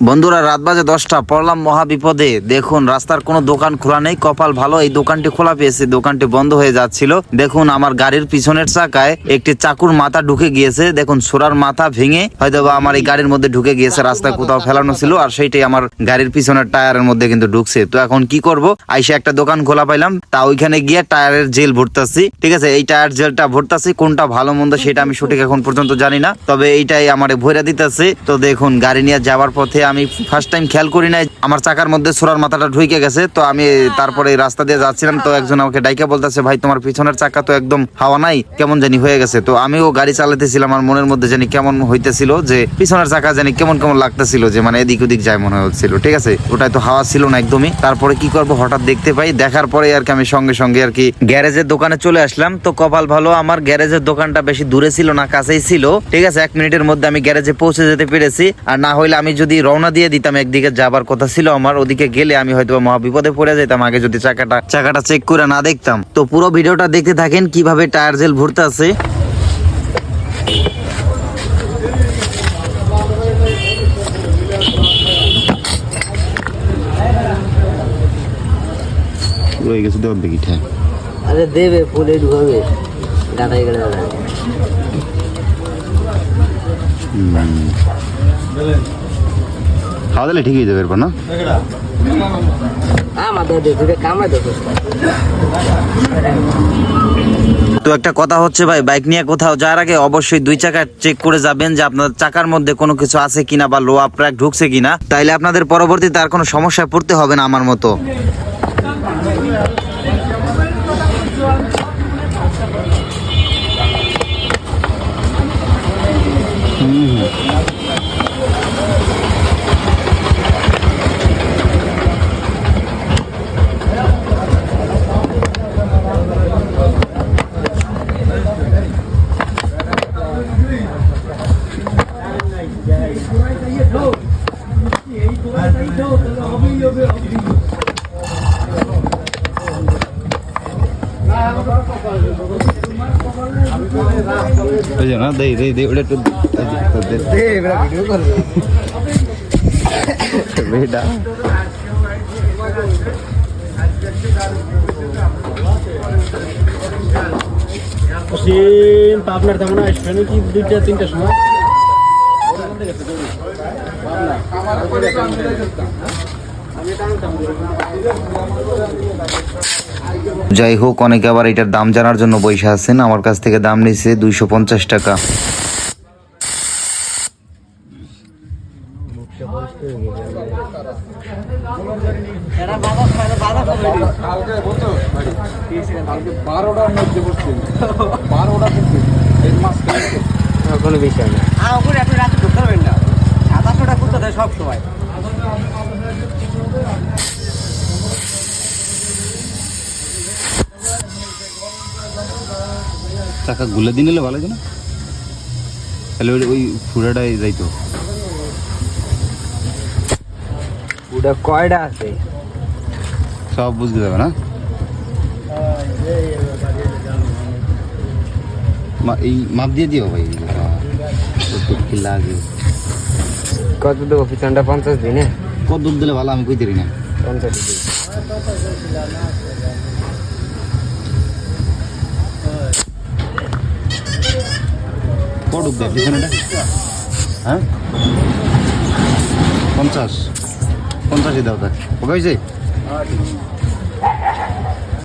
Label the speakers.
Speaker 1: বন্ধুরা, রাত বাজে দশটা, পড়লাম মহা বিপদে দেখুন, রাস্তার কোনো দোকান খোলা নেই। কপাল ভালো, এই দোকানটি খোলা পেয়েছে। দোকানটি বন্ধ হয়ে যাচ্ছিল। দেখুন, আমার গাড়ির পিছনের চাকায় একটি চাকুর মাথা ঢুকে গিয়েছে। দেখুন, সোরার মাথা ভেঙে হয়তো বা আমার এই গাড়ির মধ্যে ঢুকে গিয়েছে। রাস্তায় কোথাও ফেলানো ছিল আর সেইটাই আমার গাড়ির পিছনের টায়ারের মধ্যে কিন্তু ঢুকছে। তো এখন কি করব? আইসে একটা দোকান খোলা পাইলাম। তা ওইখানে গিয়ে টায়ারের জেল ভরতাছি। ঠিক আছে, এই টায়ার জেলটা ভরতাছি। কোনটা ভালো, মন্দ সেটা আমি সঠিক এখন পর্যন্ত জানি না। তবে এইটাই আমার ভৈরা দিতেছে। তো দেখুন, গাড়ি নিয়ে যাওয়ার পথে আমি ফার্স্ট টাইম খেয়াল করি নাই আমার চাকার মধ্যে সোরার মাথাটা ঢুকে গেছে, তো আমি তারপরে রাস্তা দিয়ে যাচ্ছিলাম, তো একজন আমাকে ডাইকা বলতেছে, ভাই, তোমার পিছনের চাকা তো একদম হাওয়া নাই, কেমন জানি হয়ে গেছে। তো আমিও গাড়ি চালাতেছিলাম, আমার মনের মধ্যে জানি কেমন হইতেছিল, যে পিছনের চাকা জানি কেমন কেমন লাগতেছিল, যে মানে এদিক ওদিক যায় মনে হচ্ছিল, ঠিক আছে? ওটাই তো হাওয়া ছিল না একদমই। তারপরে কি করব, হঠাৎ দেখতে পাই, দেখার পরে আর কি আমি সঙ্গে সঙ্গে আর কি গ্যারেজের দোকানে চলে আসলাম। তো কপাল ভালো, আমার গ্যারেজের দোকানটা বেশি দূরে ছিল না, কাছেই ছিল, ঠিক আছে? এক মিনিটের মধ্যে আমি গ্যারেজে পৌঁছে যেতে পেরেছি। আর না হইলে আমি যদি রওনা দিয়ে দিতাম, একদিকে যাবার কথা ছিল আমার ওদিকে গেলে আমি হয়তো বা মহা বিপদে পড়ে যেতাম। আগে যদি চাকাটা চাকাটা চেক করে না দেখতাম। তো পুরো ভিডিওটা দেখতে থাকেন কীভাবে টায়ার জেল ভরতে আছে।
Speaker 2: রয়ে গেছে দেওয়ার দেখি ঠ্যাং
Speaker 3: আরে দেবে ফুলে ঢুকাবে।
Speaker 2: খাওয়া ঠিকই যাবে এরপর, না?
Speaker 3: দেবে দেবে
Speaker 1: তো একটা কথা হচ্ছে ভাই বাইক নিয়ে কোথাও যাওয়ার আগে অবশ্যই দুই চাকা চেক করে যাবেন যে আপনার চাকার মধ্যে কোনো কিছু আছে কিনা বা লোয়া প্রাক ঢুকছে কিনা। তাইলে আপনাদের পরবর্তীতে আর কোনো সমস্যায় পড়তে হবে না আমার মতো।
Speaker 2: ওই যে না দেই দেই দেই ওটা একটু দে, দে, বেটা
Speaker 4: পশ্চিম পাবনার তেমন আসবে নাকি দুইটা তিনটার সময়
Speaker 1: যাই হোক, অনেকে আবার এটার দাম জানার জন্য বৈশা আছেন। আমার কাছ থেকে দাম নিছে দুইশো পঞ্চাশ টাকা।
Speaker 4: ওখানে আপনি রাতে ঢুকতে পারবেন না সাতাশোটা করতে দেয় সব সময়
Speaker 2: চাকা গুলে দিন নিলে ভালো না তাহলে ওই- ফুড়াটাই যাইতো।
Speaker 3: ওটা কয়টা আছে?
Speaker 2: সব বুঝতে যাবে না? এই মাপ দিয়ে দিও ভাই। কি লাগে।
Speaker 3: কত দেবো? পিছনটা পঞ্চাশ দিনে?
Speaker 2: কত দুধ দিলে ভালো? আমি কই দিই না।
Speaker 3: পঞ্চাশ দিন।
Speaker 2: হ্যাঁ? পঞ্চাশ। পঞ্চাশই দাও তাক। কবে হয়েছে?